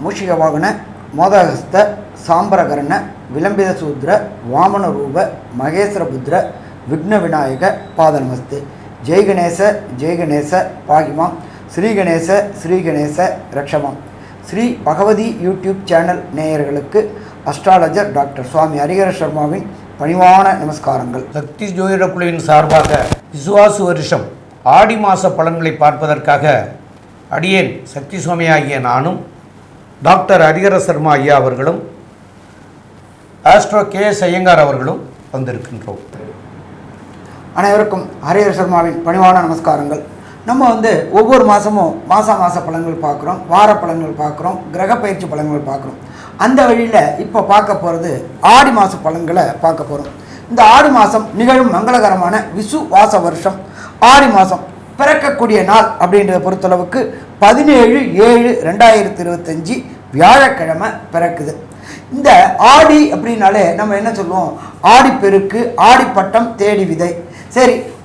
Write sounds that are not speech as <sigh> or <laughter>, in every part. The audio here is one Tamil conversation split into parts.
மூஷிக வாகன மோதகஸ்த சாம்பரகரண விளம்பித சூத்ர வாமன ரூப மகேஸ்வர புத்திர விக்ன விநாயக பாதநமஸ்து ஜெய் கணேச ஜெய் கணேச பாகிமாம் ஸ்ரீ கணேச ஸ்ரீ கணேச ரக்ஷமாம் ஸ்ரீ பகவதி யூடியூப் சேனல் நேயர்களுக்கு அஸ்ட்ராலஜர் டாக்டர் சுவாமி ஹரிகர சர்மாவின் பணிவான நமஸ்காரங்கள். சக்தி ஜோதிட குழுவின் சார்பாக விசுவாசு வருஷம் ஆடி மாத பலன்களை பார்ப்பதற்காக அடியேன் சக்தி சுவாமி ஆகிய நானும் டாக்டர் ஹரிஹர சர்மா ஐயா அவர்களும் ஆஸ்ட்ரோ கே எஸ் ஐயங்கார் அவர்களும் வந்திருக்கின்றோம். அனைவருக்கும் ஹரிஹர சர்மாவின் பணிவான நமஸ்காரங்கள். நம்ம வந்து ஒவ்வொரு மாதமும் மாத மாத பலன்கள் பார்க்குறோம் வார பலன்கள் பார்க்குறோம் கிரக பயிற்சி பலன்கள் பார்க்குறோம். அந்த வழியில் இப்போ பார்க்க போகிறது ஆடி மாத பலன்களை பார்க்க போகிறோம் இந்த ஆடி மாதம் நிகழும் மங்களகரமான விசு வாச வருஷம். ஆடி மாதம் பிறக்கக்கூடிய நாள் அப்படின்றத பொறுத்தளவுக்கு பதினேழு ஏழு ரெண்டாயிரத்தி இருபத்தஞ்சி வியாழக்கிழமை பிறக்குது. இந்த ஆடி அப்படின்னாலே நம்ம என்ன சொல்லுவோம்? ஆடிப்பெருக்கு ஆடிப்பட்டம் தேடி விதை. சரி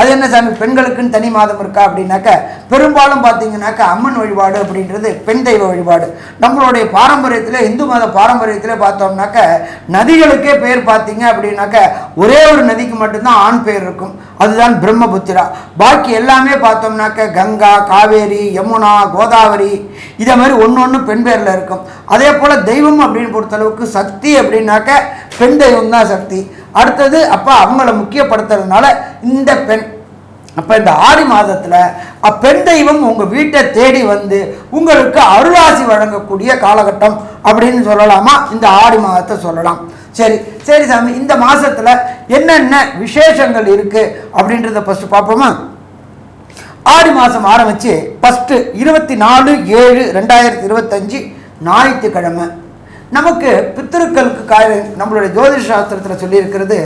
அது என்ன சாமி பெண்களுக்குன்னு தனி மாதம் இருக்கா அப்படின்னாக்க பெரும்பாலும் பார்த்தீங்கன்னாக்க அம்மன் வழிபாடு அப்படின்றது பெண் தெய்வ வழிபாடு. நம்மளுடைய பாரம்பரியத்தில் இந்து மத பாரம்பரியத்தில் பார்த்தோம்னாக்க நதிகளுக்கே பேர் பார்த்தீங்க அப்படின்னாக்க ஒரே ஒரு நதிக்கு மட்டும்தான் ஆண் பேர் இருக்கும். அதுதான் பிரம்மபுத்திரா. பாக்கி எல்லாமே பார்த்தோம்னாக்க கங்கா காவேரி யமுனா கோதாவரி இதே மாதிரி ஒன்று ஒன்று பெண் பேரில் இருக்கும். அதே போல் தெய்வம் அப்படின்னு பொறுத்தளவுக்கு சக்தி அப்படின்னாக்க பெண் தெய்வம் தான் சக்தி. அடுத்தது அப்போ அவங்கள முக்கியப்படுத்துறதுனால இந்த பெண் அப்போ இந்த ஆடி மாதத்தில் அப்பெண் தெய்வம் உங்கள் வீட்டை தேடி வந்து உங்களுக்கு அருளாசி வழங்கக்கூடிய காலகட்டம் அப்படின்னு சொல்லலாமா? இந்த ஆடி மாதத்தை சொல்லலாம். சரி சரி சாமி இந்த மாதத்தில் என்னென்ன விசேஷங்கள் இருக்குது அப்படின்றத ஃபஸ்ட்டு பார்ப்போமா? ஆடி மாதம் ஆரம்பித்து ஃபஸ்ட்டு இருபத்தி நாலு ஏழு ரெண்டாயிரத்தி இருபத்தஞ்சி ஞாயிற்றுக்கிழமை. நமக்கு பித்திருக்களுக்கு காய நம்மளுடைய ஜோதிஷ சாஸ்திரத்தில் சொல்லியிருக்கிறது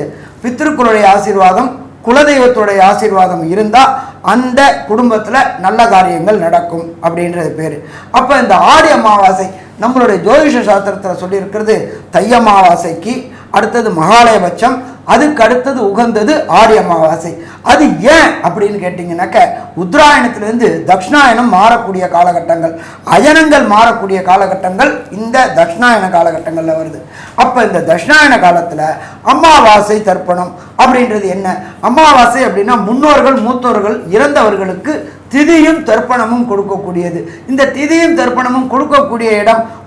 பித்திருக்களுடைய ஆசீர்வாதம் குலதெய்வத்துடைய ஆசீர்வாதம் இருந்தால் அந்த குடும்பத்தில் நல்ல காரியங்கள் நடக்கும் அப்படின்றது பேர். அப்போ இந்த ஆடி அமாவாசை நம்மளுடைய ஜோதிஷ சாஸ்திரத்தில் சொல்லியிருக்கிறது தை அமாவாசைக்கு அடுத்தது மகாலயபட்சம் அதுக்கு அடுத்தது உகந்தது ஆடி அமாவாசை. அது ஏன் அப்படின்னு கேட்டிங்கனாக்க உத்தராயணத்திலேருந்து தக்ஷணாயனம் மாறக்கூடிய காலகட்டங்கள் அயனங்கள் மாறக்கூடிய காலகட்டங்கள் இந்த தக்ஷணாயன காலகட்டங்களில் வருது. அப்போ இந்த தட்சிணாயன காலத்தில் அமாவாசை தர்ப்பணம் அப்படின்றது என்ன? அமாவாசை அப்படின்னா முன்னோர்கள் மூத்தோர்கள் இறந்தவர்களுக்கு திதியும் தர்ப்பணமும் கொடுக்கக்கூடியது. இந்த திதியும் தர்ப்பணமும் கொடுக்கக்கூடிய இடம்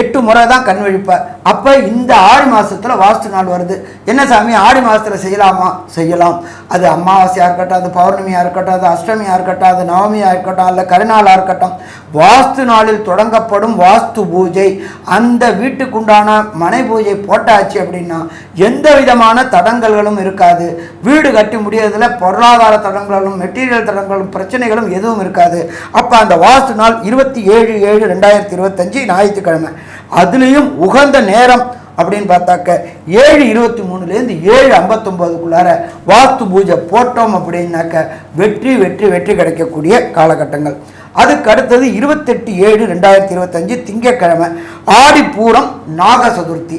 எட்டு முறை தான் கண் விழிப்பார் அப்போ இந்த ஆடி மாதத்தில் வாஸ்து நாள் வருது. என்ன சாமி ஆடி மாதத்தில் செய்யலாமா? செய்யலாம். அது அமாவாசையாக இருக்கட்டும் அது பௌர்ணமியாக இருக்கட்டும் அது அஷ்டமியாக இருக்கட்டும் அது நவமியாக இருக்கட்டும் அல்ல கருநாளாக இருக்கட்டும் வாஸ்து நாளில் தொடங்கப்படும் வாஸ்து பூஜை. அந்த வீட்டுக்குண்டான மனை பூஜை போட்டாச்சு அப்படின்னா எந்த விதமான தடங்கல்களும் இருக்காது. வீடு கட்டி முடியறதுல பொருளாதார தடங்களும் மெட்டீரியல் தடங்களும் பிரச்சனைகளும் எதுவும் இருக்காது. அப்போ அந்த வாஸ்து நாள் இருபத்தி ஏழு ஏழு ரெண்டாயிரத்தி இருபத்தஞ்சு ஞாயிற்றுக்கிழமை. அதுலேயும் உகந்த நேரம் அப்படின்னு பார்த்தாக்க ஏழு இருபத்தி மூணுலேருந்து ஏழு ஐம்பத்தொம்போதுக்குள்ளார வாஸ்து பூஜை போட்டோம் அப்படின்னாக்க வெற்றி வெற்றி வெற்றி கிடைக்கக்கூடிய காலகட்டங்கள். அதுக்கு அடுத்தது இருபத்தெட்டு ஏழு ரெண்டாயிரத்தி இருபத்தஞ்சு திங்கட்கிழமை ஆடி பூரம் நாக சதுர்த்தி.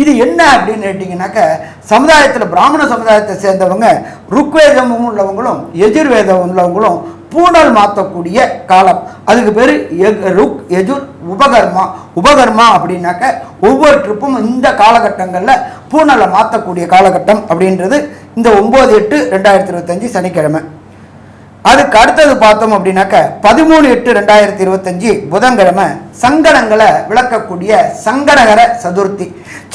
இது என்ன அப்படின்னு கேட்டிங்கனாக்க சமுதாயத்தில் பிராமண சமுதாயத்தை சேர்ந்தவங்க ருக்வேதமும் உள்ளவங்களும் எஜுர்வேதம் உள்ளவங்களும் பூணல் மாற்றக்கூடிய காலம். அதுக்கு பேர் ருக் எஜுர் உபகர்மா. உபகர்மா அப்படின்னாக்க ஒவ்வொரு ட்ரிப்பும் இந்த காலகட்டங்களில் பூணலை மாற்றக்கூடிய காலகட்டம் அப்படின்றது இந்த ஒம்பது எட்டு ரெண்டாயிரத்தி இருபத்தஞ்சி சனிக்கிழமை. அதுக்கு அடுத்தது பார்த்தோம் அப்படின்னாக்க பதிமூணு எட்டு ரெண்டாயிரத்தி இருபத்தஞ்சி புதன்கிழமை. சங்கடங்களை விளக்கக்கூடிய சங்கடகர சதுர்த்தி.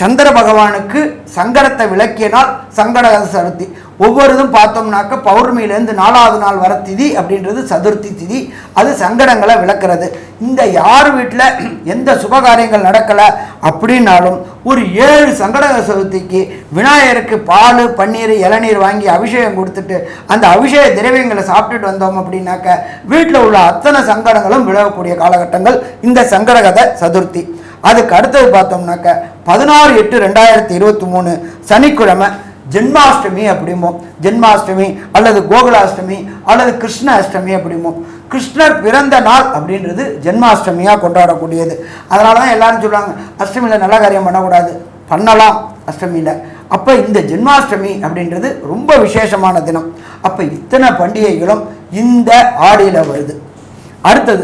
சந்திர பகவானுக்கு சங்கடத்தை விளக்கிய நாள் சங்கடகர சதுர்த்தி. ஒவ்வொருதும் பார்த்தோம்னாக்க பௌர்ணமியிலேருந்து நாலாவது நாள் வர திதி அப்படின்றது சதுர்த்தி திதி. அது சங்கடங்களை விளக்குறது. இந்த யார் வீட்டில் எந்த சுபகாரியங்கள் நடக்கலை அப்படின்னாலும் ஒரு ஏழு சங்கடகர சதுர்த்திக்கு விநாயகருக்கு பால் பன்னீர் இளநீர் வாங்கி அபிஷேகம் கொடுத்துட்டு அந்த அபிஷேக திரவியங்களை சாப்பிட்டுட்டு வந்தோம் அப்படின்னாக்க வீட்டில் உள்ள அத்தனை சங்கடங்களும் விலகக்கூடிய காலகட்டங்கள் இந்த சங்கடகத சதுர்த்தி. அதுக்கு அடுத்தது பார்த்தோம்னாக்க பதினாறு எட்டு ரெண்டாயிரத்தி இருபத்தி மூணு சனிக்கிழமை ஜென்மாஷ்டமி அப்படிம்போம். ஜென்மாஷ்டமி அல்லது கோகுலாஷ்டமி அல்லது கிருஷ்ண அஷ்டமி அப்படிம்போம். கிருஷ்ணர் பிறந்த நாள் அப்படின்றது ஜென்மாஷ்டமியாக கொண்டாடக்கூடியது. அதனால தான் எல்லாரும் சொல்லுவாங்க அஷ்டமியில் நல்ல காரியம் பண்ணக்கூடாது. பண்ணலாம் அஷ்டமியில். அப்போ இந்த ஜென்மாஷ்டமி அப்படின்றது ரொம்ப விசேஷமான தினம். அப்போ இத்தனை பண்டிகைகளும் இந்த ஆடியில் வருது. அடுத்தது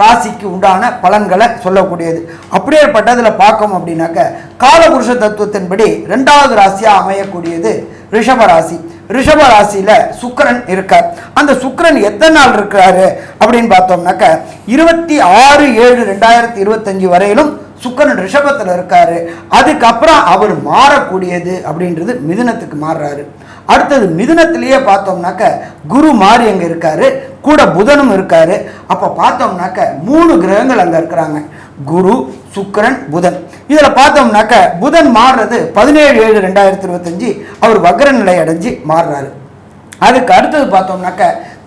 ராசிக்கு உண்டான பலன்களை சொல்லக்கூடியது. அப்படியேப்பட்டதில் பார்க்கோம் அப்படின்னாக்க காலபுருஷ தத்துவத்தின்படி ரெண்டாவது ராசியாக அமையக்கூடியது ரிஷப ராசி ரிஷப ராசியில சுக்கிரன் இருக்கார். அந்த சுக்கரன் எத்தனை நாள் இருக்காரு அப்படின்னு பார்த்தோம்னாக்க இருபத்தி ஆறு ஏழு ரெண்டாயிரத்தி இருபத்தஞ்சு வரையிலும் சுக்கிரன் ரிஷபத்தில் இருக்காரு. அதுக்கப்புறம் அவர் மாறக்கூடியது அப்படின்றது மிதுனத்துக்கு மாறுறாரு. அடுத்தது மிதுனத்திலேயே பார்த்தோம்னாக்க குரு மாறி அங்கே இருக்காரு கூட புதனும் இருக்காரு. அப்போ பார்த்தோம்னாக்க மூணு கிரகங்கள் அங்கே இருக்கிறாங்க. குரு சுக்கிரன் புதன். இதில் பார்த்தோம்னாக்க புதன் மாறுறது பதினேழு ஏழு ரெண்டாயிரத்தி இருபத்தஞ்சி அவர் வக்ர நிலை அடைஞ்சு மாறுறாரு. அதுக்கு அடுத்தது பார்த்தோம்னாக்க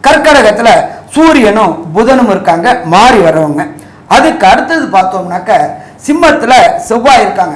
கர்க்கடகத்தில் சூரியனும் புதனும் இருக்காங்க மாறி வர்றவங்க. அதுக்கு அடுத்தது பார்த்தோம்னாக்க சிம்மத்தில் செவ்வாய் இருக்காங்க.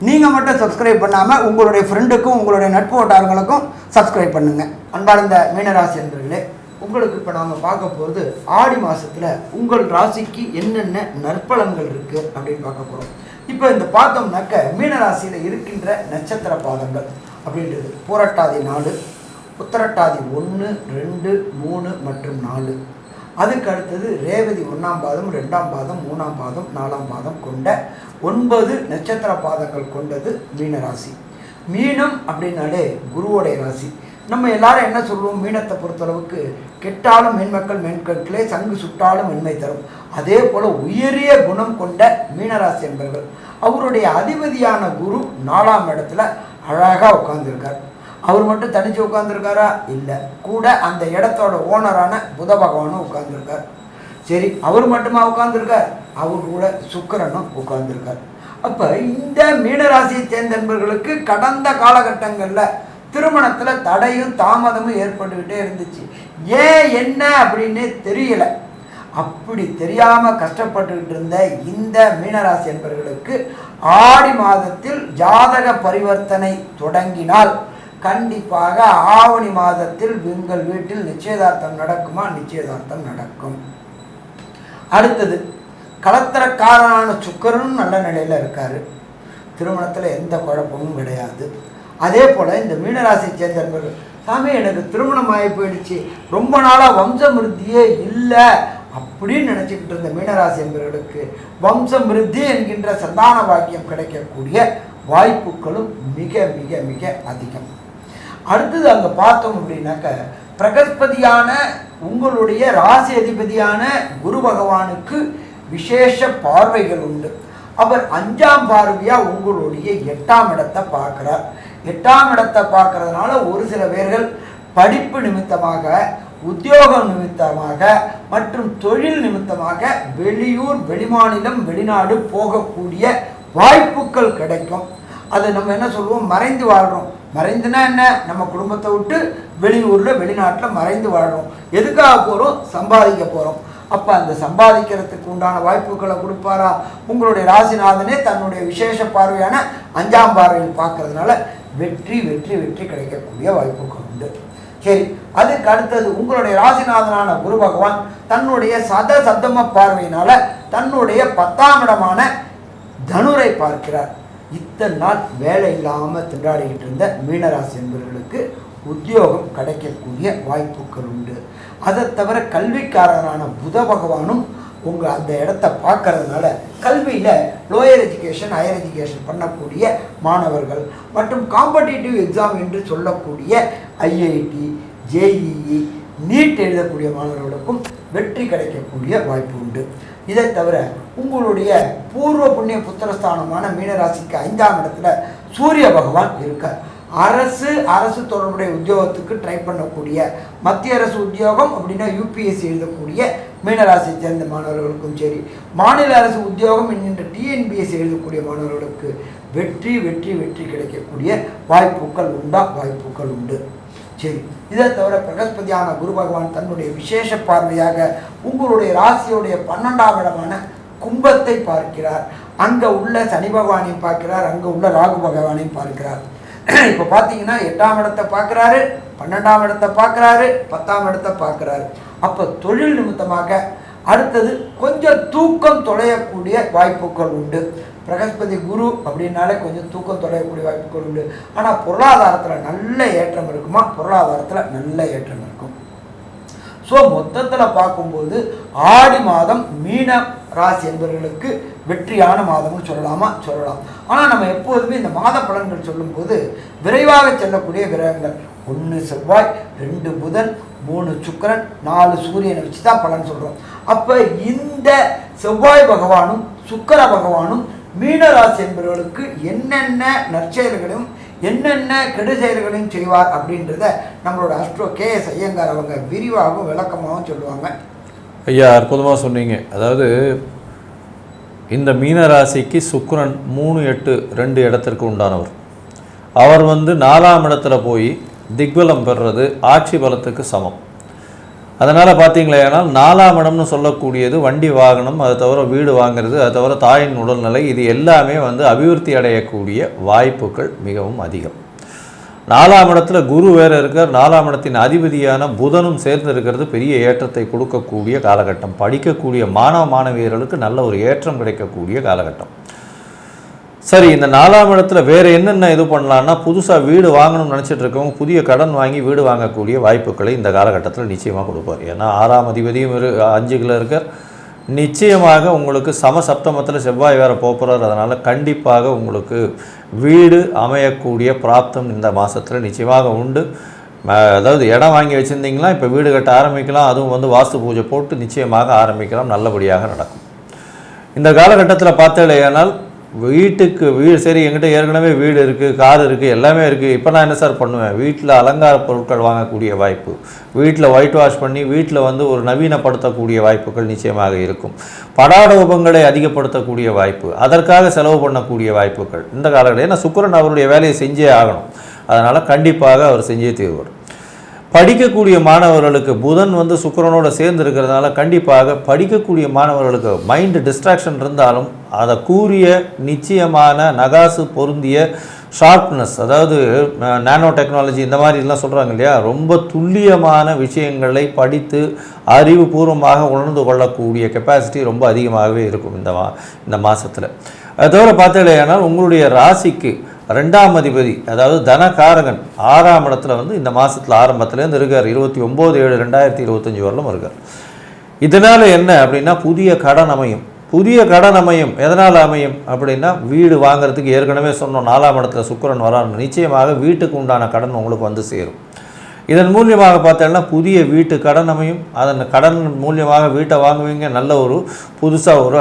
நீங்கள் மட்டும் சப்ஸ்கிரைப் பண்ணாமல் உங்களுடைய ஃப்ரெண்டுக்கும் உங்களுடைய நட்பு வட்டாரங்களுக்கும் சப்ஸ்கிரைப் பண்ணுங்கள் அன்பார்ந்த மீனராசி அன்பர்களே உங்களுக்கு இப்போ நாம் பார்க்க போகிறது ஆடி மாதத்தில் உங்கள் ராசிக்கு என்னென்ன நற்பலன்கள் இருக்குது அப்படின்னு பார்க்க போகிறோம் இப்போ இந்த பார்த்தோம்னாக்க மீனராசியில் இருக்கின்ற நட்சத்திர பாதங்கள் அப்படின்றது. பூரட்டாதி நாலு உத்தரட்டாதி ஒன்று ரெண்டு மூணு மற்றும் நாலு. அதுக்கு அடுத்தது ரேவதி ஒன்றாம் பாதம் ரெண்டாம் பாதம் மூணாம் பாதம் நாலாம் பாதம் கொண்ட ஒன்பது நட்சத்திர பாதங்கள் கொண்டது மீனராசி மீனம் அப்படின்னாலே குருவோடைய ராசி. நம்ம எல்லாரும் என்ன சொல்லுவோம்? மீனத்தை பொறுத்தளவுக்கு கெட்டாலும் மென்மக்கள் மென்கட்டிலே சங்கு சுட்டாலும் மென்மை தரும். அதே போல் உயரிய குணம் கொண்ட மீனராசி என்பவர்கள். அவருடைய அதிபதியான குரு நாலாம் இடத்துல அழகாக உட்கார்ந்துருக்கார். அவர் மட்டும் தனிச்சு உட்காந்துருக்காரா இல்லை. கூட அந்த இடத்தோட ஓனரான புத பகவானும் உட்காந்துருக்கார் சரி அவர் மட்டுமா உட்காந்துருக்கார் அவர் கூட சுக்கரனும் உட்காந்துருக்கார் அப்போ இந்த மீனராசியை சேர்ந்த நண்பர்களுக்கு கடந்த காலகட்டங்களில் திருமணத்தில் தடையும் தாமதமும் ஏற்பட்டுக்கிட்டே இருந்துச்சு. ஏன் என்ன அப்படின்னு தெரியல. அப்படி தெரியாமல் கஷ்டப்பட்டுக்கிட்டு இருந்த இந்த மீனராசி என்பவர்களுக்கு ஆடி மாதத்தில் ஜாதக பரிவர்த்தனை தொடங்கினால் கண்டிப்பாக ஆவணி மாதத்தில் உங்கள் வீட்டில் நிச்சயதார்த்தம் நடக்குமா? நிச்சயதார்த்தம் நடக்கும். அடுத்தது கலத்திரக்காரனான சுக்கரனும் நல்ல நிலையில் இருக்கார். திருமணத்தில் எந்த குழப்பமும் கிடையாது. அதே போல் இந்த மீனராசியை சேர்ந்த நண்பர்கள் சாமி எனக்கு திருமணம் ஆகி போயிடுச்சு. ரொம்ப நாளாக வம்சமிருத்தியே இல்லை. அப்படின்னு நினச்சிக்கிட்டு இருந்த மீனராசி என்பவர்களுக்கு வம்சமிருத்தி என்கின்ற சந்தான வாக்கியம் கிடைக்கக்கூடிய வாய்ப்புகளும் மிக மிக மிக அதிகம். அடுத்தது அங்கே பார்த்தோம் அப்படின்னாக்க பிரகஸ்பதியான உங்களுடைய ராசி அதிபதியான குரு பகவானுக்கு விசேஷ பார்வைகள் உண்டு. அவர் அஞ்சாம் பார்வையா உங்களுடைய எட்டாம் இடத்தை பார்க்குறார். எட்டாம் இடத்தை பார்க்கறதுனால ஒரு சில பேர்கள் படிப்பு நிமித்தமாக உத்தியோகம் நிமித்தமாக மற்றும் தொழில் நிமித்தமாக வெளியூர் வெளிமாநிலம் வெளிநாடு போகக்கூடிய வாய்ப்புகள் கிடைக்கும். அதை நம்ம என்ன சொல்லுவோம்? மறைந்து வாழ்கிறோம் மறைந்துனா என்ன? நம்ம குடும்பத்தை விட்டு வெளியூரில் வெளிநாட்டில் மறைந்து வாழணும். எதுக்காக போகிறோம் சம்பாதிக்க போகிறோம் அப்போ அந்த சம்பாதிக்கிறதுக்கு உண்டான வாய்ப்புகளை கொடுப்பாரா? உங்களுடைய ராசிநாதனே தன்னுடைய விசேஷ பார்வையான அஞ்சாம் பார்வையில் பார்க்கறதுனால வெற்றி வெற்றி வெற்றி கிடைக்கக்கூடிய வாய்ப்புகள் உண்டு. சரி அதுக்கு அடுத்தது உங்களுடைய ராசிநாதனான குரு பகவான் தன்னுடைய சத சத்தம பார்வையினால தன்னுடைய பத்தாம் இடமான தனுரை பார்க்கிறார். இத்தனை நாள் வேலை இல்லாமல் திண்டாடிக்கிட்டு இருந்த மீனராசி என்பவர்களுக்கு உத்தியோகம் கிடைக்கக்கூடிய வாய்ப்புகள் உண்டு. அதை தவிர கல்விக்காரரான புத பகவானும் உங்கள் அந்த இடத்த பார்க்கறதுனால கல்வியில் லோயர் எஜுகேஷன் ஹையர் எஜுகேஷன் பண்ணக்கூடிய மாணவர்கள் மற்றும் காம்படிட்டிவ் எக்ஸாம் என்று சொல்லக்கூடிய ஐஐடி ஜேஇஇ நீட் எழுதக்கூடிய மாணவர்களுக்கும் வெற்றி கிடைக்கக்கூடிய வாய்ப்பு உண்டு. இதை தவிர உங்களுடைய பூர்வ புண்ணிய புத்திரஸ்தானமான மீனராசிக்கு ஐந்தாம் இடத்துல சூரிய பகவான் இருக்கார். அரசு அரசு தொடர்புடைய உத்தியோகத்துக்கு ட்ரை பண்ணக்கூடிய மத்திய அரசு உத்தியோகம் அப்படின்னா யூபிஎஸ்சி எழுதக்கூடிய மீனராசியை சேர்ந்த மாணவர்களுக்கும் சரி மாநில அரசு உத்தியோகம் என்கின்ற டிஎன்பிஎஸ்சி எழுதக்கூடிய மாணவர்களுக்கு வெற்றி வெற்றி வெற்றி கிடைக்கக்கூடிய வாய்ப்புகள் உண்டா? வாய்ப்புகள் உண்டு. சரி இதை தவிர பிரகஸ்பதியான குரு பகவான் தன்னுடைய விசேஷ பார்வையாக உங்களுடைய ராசியுடைய பன்னெண்டாம் இடமான கும்பத்தை பார்க்கிறார். அங்கே உள்ள சனி பகவானையும் பார்க்கிறார். அங்கே உள்ள ராகு பகவானையும் பார்க்கிறார். <clears throat> இப்போ பார்த்தீங்கன்னா எட்டாம் இடத்தை பார்க்குறாரு பன்னெண்டாம் இடத்தை பார்க்குறாரு பத்தாம் இடத்தை பார்க்குறாரு. அப்போ தொழில் நிமித்தமாக அடுத்தது கொஞ்சம் தூக்கம் தொலையக்கூடிய வாய்ப்புகள் உண்டு. பிரகஸ்பதி குரு அப்படின்னாலே கொஞ்சம் தூக்கம் தொலையக்கூடிய வாய்ப்புகள் உண்டு. ஆனால் பொருளாதாரத்தில் நல்ல ஏற்றம் இருக்குமா? பொருளாதாரத்தில் நல்ல ஏற்றம் இருக்கும். ஸோ மொத்தத்தில் பார்க்கும்போது ஆடி மாதம் மீன ராசி என்பவர்களுக்கு வெற்றியான மாதம்னு சொல்லலாமா? சொல்லலாம். ஆனால் நம்ம எப்போதுமே இந்த மாத பலன்கள் சொல்லும்போது விரைவாக செல்லக்கூடிய கிரகங்கள். ஒன்று செவ்வாய் ரெண்டு புதன் மூணு சுக்கிரன் நாலு சூரியனை வச்சு தான் பலன் சொல்கிறோம் அப்போ இந்த செவ்வாய் பகவானும் சுக்கர பகவானும் மீனராசி என்பவர்களுக்கு என்னென்ன நற்செயல்களையும் என்னென்ன கெடு செயல்களையும் செய்வார் அப்படின்றத நம்மளோட அஸ்ட்ரோ கே எஸ் ஐயங்கார் அவங்க விரிவாகவும் விளக்கமாகவும் சொல்லுவாங்க. ஐயா அற்புதமாக சொன்னீங்க. அதாவது இந்த மீனராசிக்கு சுக்கரன் மூணு எட்டு ரெண்டு இடத்திற்கு உண்டானவர். அவர் வந்து நாலாம் இடத்துல போய் திக்பலம் பெறுறது ஆட்சி பலத்துக்கு சமம். அதனால் பார்த்தீங்களேனால் நாலாம் இடம்னு சொல்லக்கூடியது வண்டி வாகனம் அதை தவிர வீடு வாங்குறது அதை தவிர தாயின் உடல்நிலை இது எல்லாமே வந்து அபிவிருத்தி அடையக்கூடிய வாய்ப்புகள் மிகவும் அதிகம். நாலாம் இடத்துல குரு வேற இருக்கார். நாலாம் இடத்தின் அதிபதியான புதனும் சேர்ந்து இருக்கிறது. பெரிய ஏற்றத்தை கொடுக்கக்கூடிய காலகட்டம். படிக்கக்கூடிய மாணவ மாணவியர்களுக்கு நல்ல ஒரு ஏற்றம் கிடைக்கக்கூடிய காலகட்டம். சரி இந்த நாலாம் இடத்துல வேறு என்னென்ன இது பண்ணலான்னா புதுசாக வீடு வாங்கணும்னு நினச்சிட்டு இருக்கவங்க புதிய கடன் வாங்கி வீடு வாங்கக்கூடிய வாய்ப்புகளை இந்த காலகட்டத்தில் நிச்சயமாக கொடுப்பார். ஏன்னா ஆறாம் அதிபதியும் இரு அஞ்சுக்குள்ள இருக்கார். நிச்சயமாக உங்களுக்கு சம சப்தமத்தில் செவ்வாய் வேறு போகிறார் அதனால் கண்டிப்பாக உங்களுக்கு வீடு அமையக்கூடிய பிராப்தம் இந்த மாதத்தில் நிச்சயமாக உண்டு. அதாவது இடம் வாங்கி வச்சுருந்தீங்களா இப்போ வீடு கட்ட ஆரம்பிக்கலாம். அதுவும் வந்து வாஸ்து பூஜை போட்டு நிச்சயமாக ஆரம்பிக்கலாம். நல்லபடியாக நடக்கும். இந்த காலகட்டத்தில் பார்த்தேனால் வீட்டுக்கு வீடு சரி எங்கிட்ட ஏற்கனவே வீடு இருக்குது கார் இருக்குது எல்லாமே இருக்குது இப்போ நான் என்ன சார் பண்ணுவேன்? வீட்டில் அலங்கார பொருட்கள் வாங்கக்கூடிய வாய்ப்பு. வீட்டில் ஒயிட் வாஷ் பண்ணி வீட்டில் வந்து ஒரு நவீனப்படுத்தக்கூடிய வாய்ப்புகள் நிச்சயமாக இருக்கும். படாடோபங்களை அதிகப்படுத்தக்கூடிய வாய்ப்பு. அதற்காக செலவு பண்ணக்கூடிய வாய்ப்புகள். இந்த காலகட்டத்தில் ஏன்னா சுக்கிரன் அவருடைய வேலையை செஞ்சே ஆகணும். அதனால் கண்டிப்பாக அவர் செஞ்சே தீர்வார் படிக்கக்கூடிய மாணவர்களுக்கு புதன் வந்து சுக்கரனோட சேர்ந்து இருக்கிறதுனால கண்டிப்பாக படிக்கக்கூடிய மாணவர்களுக்கு மைண்டு டிஸ்ட்ராக்ஷன் இருந்தாலும் அதை கூறிய நிச்சயமான நகாசு பொருந்திய ஷார்ப்னஸ் அதாவது நானோ டெக்னாலஜி இந்த மாதிரிலாம் சொல்கிறாங்க இல்லையா? ரொம்ப துல்லியமான விஷயங்களை படித்து அறிவுபூர்வமாக உணர்ந்து கொள்ளக்கூடிய கெப்பாசிட்டி ரொம்ப அதிகமாகவே இருக்கும் இந்த மா இந்த மாதத்தில் அது தவிர பார்த்தீங்கன்னா உங்களுடைய ராசிக்கு ரெண்டாம் அதிபதி அதாவது தனகாரகன் ஆறாம் இடத்துல வந்து இந்த மாதத்தில் ஆரம்பத்துலேருந்து இருக்கார். இருபத்தி ஒம்பது ஏழு ரெண்டாயிரத்தி இருபத்தஞ்சி வரலும் இருக்கார். இதனால் என்ன அப்படின்னா புதிய கடன் அமையும். புதிய கடன் அமையும். எதனால் அமையும் அப்படின்னா வீடு வாங்குறதுக்கு ஏற்கனவே சொன்னோம் நாலாம் இடத்துல சுக்கிரன் வரான்னு நிச்சயமாக வீட்டுக்கு உண்டான கடன் உங்களுக்கு வந்து சேரும். இதன் மூலியமாக பார்த்தோம்னா புதிய வீட்டு கடன் அமையும். அதன் கடன் மூலியமாக வீட்டை வாங்குவீங்க. நல்ல ஒரு புதுசாக ஒரு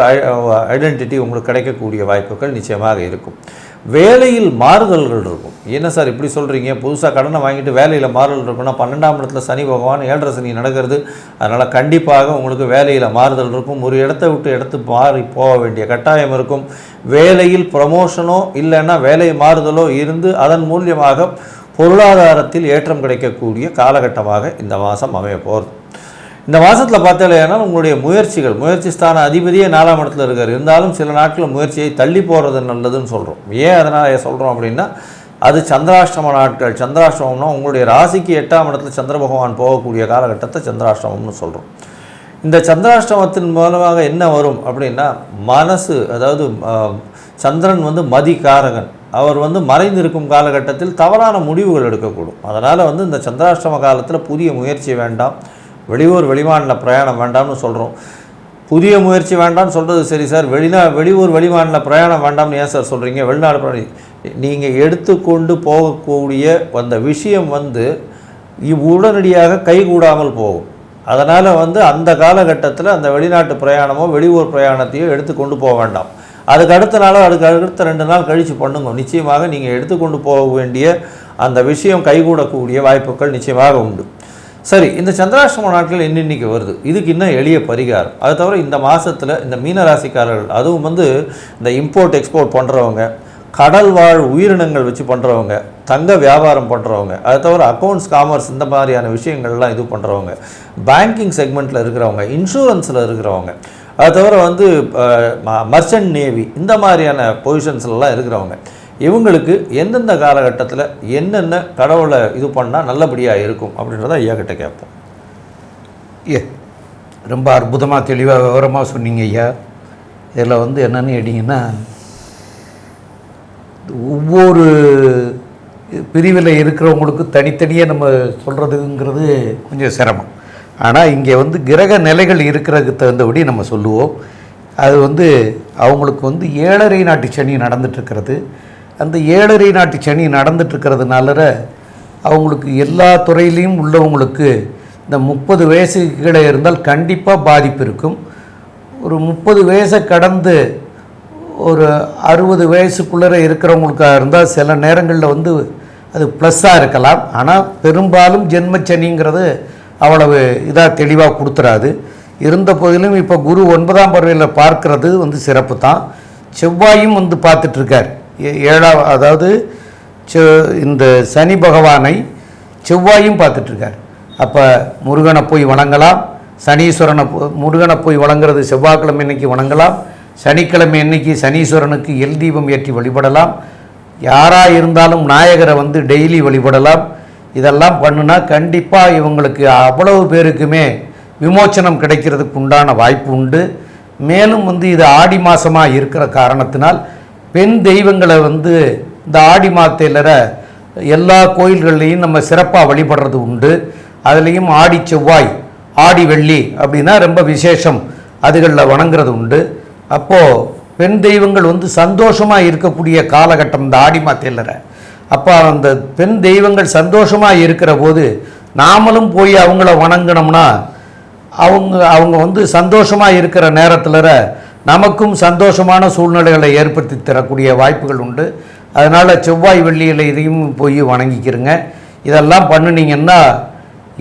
ஐடென்டிட்டி உங்களுக்கு கிடைக்கக்கூடிய வாய்ப்புகள் நிச்சயமாக இருக்கும். வேலையில் மாறுதல்கள் இருக்கும். என்ன சார் இப்படி சொல்கிறீங்க புதுசாக கடனை வாங்கிட்டு வேலையில் மாறுதல் இருக்குன்னா பன்னெண்டாம் இடத்துல சனி பகவான் ஏழரை சனி நடக்கிறது. அதனால் கண்டிப்பாக உங்களுக்கு வேலையில் மாறுதல் இருக்கும். ஒரு இடத்த விட்டு இடத்து மாறி போக வேண்டிய கட்டாயம் இருக்கும். வேலையில் ப்ரமோஷனோ இல்லைன்னா வேலை மாறுதலோ இருந்து அதன் மூலியமாக பொருளாதாரத்தில் ஏற்றம் கிடைக்கக்கூடிய காலகட்டமாக இந்த மாதம் அமைய போகிறது. இந்த மாதத்தில் பார்த்தாலேனால் உங்களுடைய முயற்சிகள் முயற்சி ஸ்தான அதிபதியே நாலாம் இடத்துல இருக்கார். இருந்தாலும் சில நாட்கள் முயற்சியை தள்ளி போகிறது நல்லதுன்னு சொல்கிறோம் ஏன் அதனால் சொல்கிறோம் அப்படின்னா அது சந்திராஷ்டம நாட்கள். சந்திராஷ்டமம்னா உங்களுடைய ராசிக்கு எட்டாம் இடத்துல சந்திர பகவான் போகக்கூடிய காலகட்டத்தை சந்திராஷ்டமம்னு சொல்கிறோம் இந்த சந்திராஷ்டமத்தின் மூலமாக என்ன வரும் அப்படின்னா மனசு அதாவது சந்திரன் வந்து மதிகாரகன் அவர் வந்து மறைந்திருக்கும் காலகட்டத்தில் தவறான முடிவுகள் எடுக்கக்கூடும். அதனால் வந்து இந்த சந்திராஷ்டம காலத்தில் புதிய முயற்சி வேண்டாம். வெளியூர் வெளிமாநில பிரயாணம் வேண்டாம்னு சொல்கிறோம் புதிய முயற்சி வேண்டாம்னு சொல்கிறது சரி சார். வெளிநா வெளியூர் வெளிமாநில பிரயாணம் வேண்டாம்னு ஏன் சார் சொல்கிறீங்க வெளிநாடு பிரயாணம் நீங்கள் எடுத்துக்கொண்டு போகக்கூடிய அந்த விஷயம் வந்து உடனடியாக கைகூடாமல் போகும். அதனால் வந்து அந்த காலகட்டத்தில் அந்த வெளிநாட்டு பிரயாணமோ வெளியூர் பிரயாணத்தையோ எடுத்து கொண்டு போக வேண்டாம். அதுக்கு அடுத்த நாளோ அதுக்கு அடுத்த ரெண்டு நாள் கழித்து பண்ணுங்க. நிச்சயமாக நீங்கள் எடுத்துக்கொண்டு போக வேண்டிய அந்த விஷயம் கைகூடக்கூடிய வாய்ப்புகள் நிச்சயமாக உண்டு. சரி இந்த சந்திராஷ்டம நாட்கள் என்னென்னைக்கு வருது. இதுக்கு இன்னும் எளிய பரிகாரம். அது தவிர இந்த மாதத்தில் இந்த மீனராசிக்காரர்கள் அதுவும் வந்து இந்த இம்போர்ட் எக்ஸ்போர்ட் பண்ணுறவங்க கடல் வாழ் உயிரினங்கள் வச்சு பண்ணுறவங்க தங்க வியாபாரம் பண்ணுறவங்க அது தவிர அக்கௌண்ட்ஸ் காமர்ஸ் இந்த மாதிரியான விஷயங்கள்லாம் இது பண்ணுறவங்க பேங்கிங் செக்மெண்ட்டில் இருக்கிறவங்க இன்சூரன்ஸில் இருக்கிறவங்க அது தவிர வந்து மர்ச்சன்ட் நேவி இந்த மாதிரியான பொசிஷன்ஸ்லாம் இருக்கிறவங்க. இவங்களுக்கு எந்தெந்த காலகட்டத்தில் என்னென்ன கடவுளை இது பண்ணால் நல்லபடியாக இருக்கும் அப்படின்றத ஐயா கிட்ட கேட்போம். ஏ ரொம்ப அற்புதமாக தெளிவாக விவரமாக சொன்னீங்க ஐயா. இதில் வந்து என்னென்னு கேட்டிங்கன்னா ஒவ்வொரு பிரிவில் இருக்கிறவங்களுக்கு தனித்தனியாக நம்ம சொல்கிறதுங்கிறது கொஞ்சம் சிரமம். ஆனால் இங்கே வந்து கிரக நிலைகள் இருக்கிறதுக்கு தகுந்தபடி நம்ம சொல்லுவோம். அது வந்து அவங்களுக்கு வந்து ஏழரை நாட்டு சனி நடந்துட்டுருக்கிறது அந்த ஏழரை நாட்டு சனி நடந்துட்டுருக்கிறதுனால அவங்களுக்கு எல்லா துறையிலையும் உள்ளவங்களுக்கு இந்த முப்பது வயசுக்கு கீழே இருந்தால் கண்டிப்பாக பாதிப்பு இருக்கும். ஒரு முப்பது வயசை கடந்து ஒரு அறுபது வயசுக்குள்ளே இருக்கிறவங்களுக்காக இருந்தால் சில நேரங்களில் வந்து அது ப்ளஸ்ஸாக இருக்கலாம். ஆனால் பெரும்பாலும் ஜென்மச்சனிங்கிறது அவ்வளவு இதாக தெளிவாக கொடுத்துறாது. இருந்த போதிலும் இப்போ குரு ஒன்பதாம் பறவையில் பார்க்கறது வந்து சிறப்பு தான் செவ்வாயும் வந்து பார்த்துட்ருக்கார் ஏழாம் அதாவது இந்த சனி பகவானை செவ்வாயும் பார்த்துட்ருக்கார். அப்போ முருகனை போய் வணங்கலாம். சனீஸ்வரனை போ- முருகனை போய் வணங்குறது செவ்வாய்க்கிழமை இன்னைக்கு வணங்கலாம். சனிக்கிழமை இன்னைக்கு சனீஸ்வரனுக்கு எல் தீபம் ஏற்றி வழிபடலாம். யாராக இருந்தாலும் நாயகரை வந்து டெய்லி வழிபடலாம். இதெல்லாம் பண்ணுனா கண்டிப்பாக இவங்களுக்கு அவ்வளவு பேருக்குமே விமோச்சனம் கிடைக்கிறதுக்கு உண்டான வாய்ப்பு உண்டு. மேலும் வந்து இது ஆடி மாதமாக இருக்கிற காரணத்தினால் பெண் தெய்வங்களை வந்து இந்த ஆடி மாத்தையிலற எல்லா கோயில்கள்லையும் நம்ம சிறப்பாக வழிபடுறது உண்டு. அதுலேயும் ஆடி செவ்வாய் ஆடி வெள்ளி அப்படின்னா ரொம்ப விசேஷம். அதுகளில் வணங்குறது உண்டு. அப்போது பெண் தெய்வங்கள் வந்து சந்தோஷமாக இருக்கக்கூடிய காலகட்டம் இந்த ஆடி மாத்தையிலற அப்போ அந்த பெண் தெய்வங்கள் சந்தோஷமாக இருக்கிற போது நாமளும் போய் அவங்கள வணங்கினோம்னா அவங்க அவங்க வந்து சந்தோஷமாக இருக்கிற நேரத்தில் நமக்கும் சந்தோஷமான சூழ்நிலைகளை ஏற்படுத்தி தரக்கூடிய வாய்ப்புகள் உண்டு. அதனால் செவ்வாய் வெள்ளியில் இதையும் போய் வணங்கிக்கிறங்க. இதெல்லாம் பண்ணுனீங்கன்னா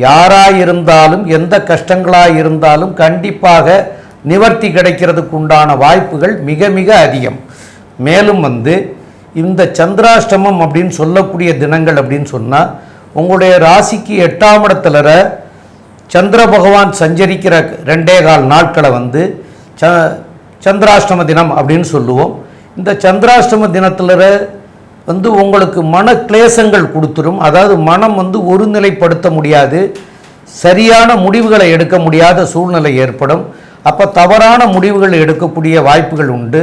யாராக இருந்தாலும் எந்த கஷ்டங்களாக இருந்தாலும் கண்டிப்பாக நிவர்த்தி கிடைக்கிறதுக்கு உண்டான வாய்ப்புகள் மிக மிக அதிகம். மேலும் வந்து இந்த சந்திராஷ்டமம் அப்படின்னு சொல்லக்கூடிய தினங்கள் அப்படின்னு சொன்னால் உங்களுடைய ராசிக்கு எட்டாம் இடத்துல சந்திர பகவான் சஞ்சரிக்கிற ரெண்டே கால் நாட்களை வந்து ச சந்திராஷ்டம தினம் அப்படின்னு சொல்லுவோம். இந்த சந்திராஷ்டம தினத்தில் வந்து உங்களுக்கு மன கிளேசங்கள் கொடுத்துரும். அதாவது மனம் வந்து ஒருநிலைப்படுத்த முடியாது. சரியான முடிவுகளை எடுக்க முடியாத சூழ்நிலை ஏற்படும். அப்போ தவறான முடிவுகள் எடுக்கக்கூடிய வாய்ப்புகள் உண்டு.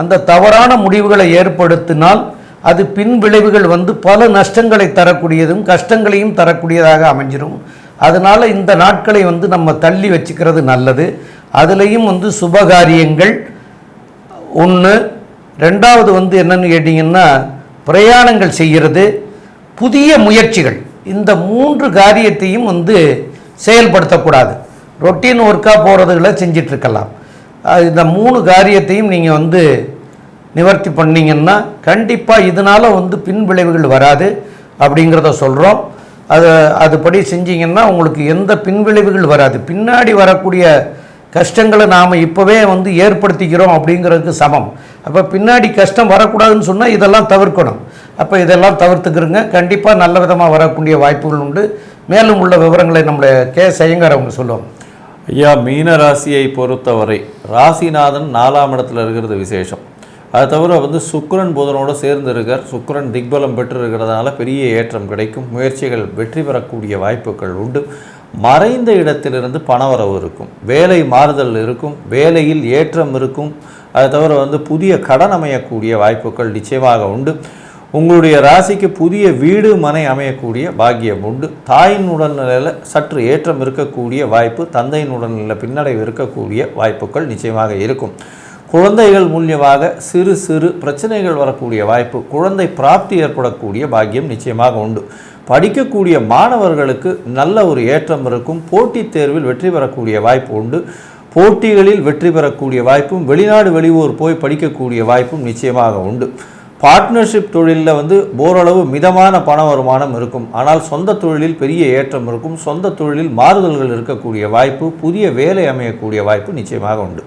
அந்த தவறான முடிவுகளை ஏற்படுத்தினால் அது பின் விளைவுகள் வந்து பல நஷ்டங்களை தரக்கூடியதும் கஷ்டங்களையும் தரக்கூடியதாக அமைஞ்சிடும் அதனால் இந்த நாட்களை வந்து நம்ம தள்ளி வச்சுக்கிறது நல்லது. அதுலேயும் வந்து சுபகாரியங்கள். ஒன்று ரெண்டாவது வந்து என்னன்னு கேட்டிங்கன்னா பிரயாணங்கள் செய்கிறது புதிய முயற்சிகள். இந்த மூன்று காரியத்தையும் வந்து செயல்படுத்தக்கூடாது. ரொட்டீன் ஒர்க்காக போகிறதுகளை செஞ்சிட்ருக்கலாம். இந்த மூணு காரியத்தையும் நீங்கள் வந்து நிவர்த்தி பண்ணிங்கன்னா கண்டிப்பாக இதனால் வந்து பின் விளைவுகள் வராது அப்படிங்கிறத சொல்கிறோம் அது அதுபடி செஞ்சிங்கன்னா உங்களுக்கு எந்த பின்விளைவுகள் வராது. பின்னாடி வரக்கூடிய கஷ்டங்களை நாம் இப்போவே வந்து ஏற்படுத்திக்கிறோம் அப்படிங்கிறதுக்கு சமம். அப்போ பின்னாடி கஷ்டம் வரக்கூடாதுன்னு சொன்னால் இதெல்லாம் தவிர்க்கணும். அப்போ இதெல்லாம் தவிர்த்துக்கிறோங்க. கண்டிப்பாக நல்ல விதமாக வரக்கூடிய வாய்ப்புகள் உண்டு. மேலும் உள்ள விவரங்களை நம்மளை கே. செய்யங்கார் அவங்க சொல்லுவோம் ஐயா மீன ராசியை பொறுத்தவரை ராசிநாதன் நாலாம் இடத்துல இருக்கிறது விசேஷம். அது தவிர வந்து சுக்கரன் புதனோடு சேர்ந்து இருக்கார். சுக்கிரன் திக்பலம் பெற்று இருக்கிறதுனால பெரிய ஏற்றம் கிடைக்கும். முயற்சிகள் வெற்றி பெறக்கூடிய வாய்ப்புகள் உண்டு. மறைந்த இடத்திலிருந்து பணவரவு இருக்கும். வேலை மாறுதல் இருக்கும். வேலையில் ஏற்றம் இருக்கும். அது தவிர வந்து புதிய கடன் அமையக்கூடிய வாய்ப்புகள் நிச்சயமாக உண்டு. உங்களுடைய ராசிக்கு புதிய வீடு மனை அமையக்கூடிய பாக்கியம் உண்டு. தாயின் உடல்நிலையில் சற்று ஏற்றம் இருக்கக்கூடிய வாய்ப்பு தந்தையின் உடல்நிலையில் பின்னடைவு இருக்கக்கூடிய வாய்ப்புகள் நிச்சயமாக இருக்கும். குழந்தைகள் மூலியமாக சிறு சிறு பிரச்சனைகள் வரக்கூடிய வாய்ப்பு குழந்தை பிராப்தி ஏற்படக்கூடிய பாக்கியம் நிச்சயமாக உண்டு. படிக்கக்கூடிய மாணவர்களுக்கு நல்ல ஒரு ஏற்றம் இருக்கும். போட்டித் தேர்வில் வெற்றி பெறக்கூடிய வாய்ப்பு உண்டு. போட்டிகளில் வெற்றி பெறக்கூடிய வாய்ப்பும் வெளிநாடு வெளியூர் போய் படிக்கக்கூடிய வாய்ப்பும் நிச்சயமாக உண்டு. பார்ட்னர்ஷிப் தொழிலில் வந்து ஓரளவு மிதமான பண வருமானம் இருக்கும். ஆனால் சொந்த தொழிலில் பெரிய ஏற்றம் இருக்கும். சொந்த தொழிலில் மாறுதல்கள் இருக்கக்கூடிய வாய்ப்பு புதிய வேலை அமையக்கூடிய வாய்ப்பு நிச்சயமாக உண்டு.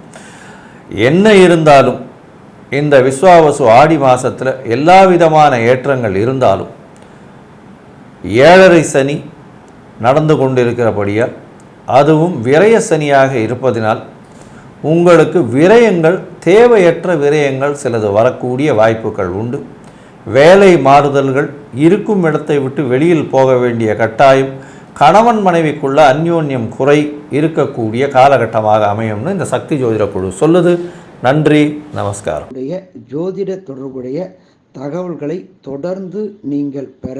என்ன இருந்தாலும் இந்த விஸ்வாவசு ஆடி மாதத்தில் எல்லா விதமான ஏற்றங்கள் இருந்தாலும் ஏழரை சனி நடந்து கொண்டிருக்கிறபடியால் அதுவும் விரய சனியாக இருப்பதினால் உங்களுக்கு விரயங்கள் தேவையற்ற விரயங்கள் சிலது வரக்கூடிய வாய்ப்புகள் உண்டு. வேலை மாறுதல்கள் இருக்கும் இடத்தை விட்டு வெளியில் போக வேண்டிய கட்டாயம் கணவன் மனைவிக்குள்ள அந்யோன்யம் குறை இருக்கக்கூடிய காலகட்டமாக அமையும்னு இந்த சக்தி ஜோதிட குழு சொல்லுது. நன்றி நமஸ்காரம். ஜோதிட தொடர்புடைய தகவல்களை தொடர்ந்து நீங்கள் பெற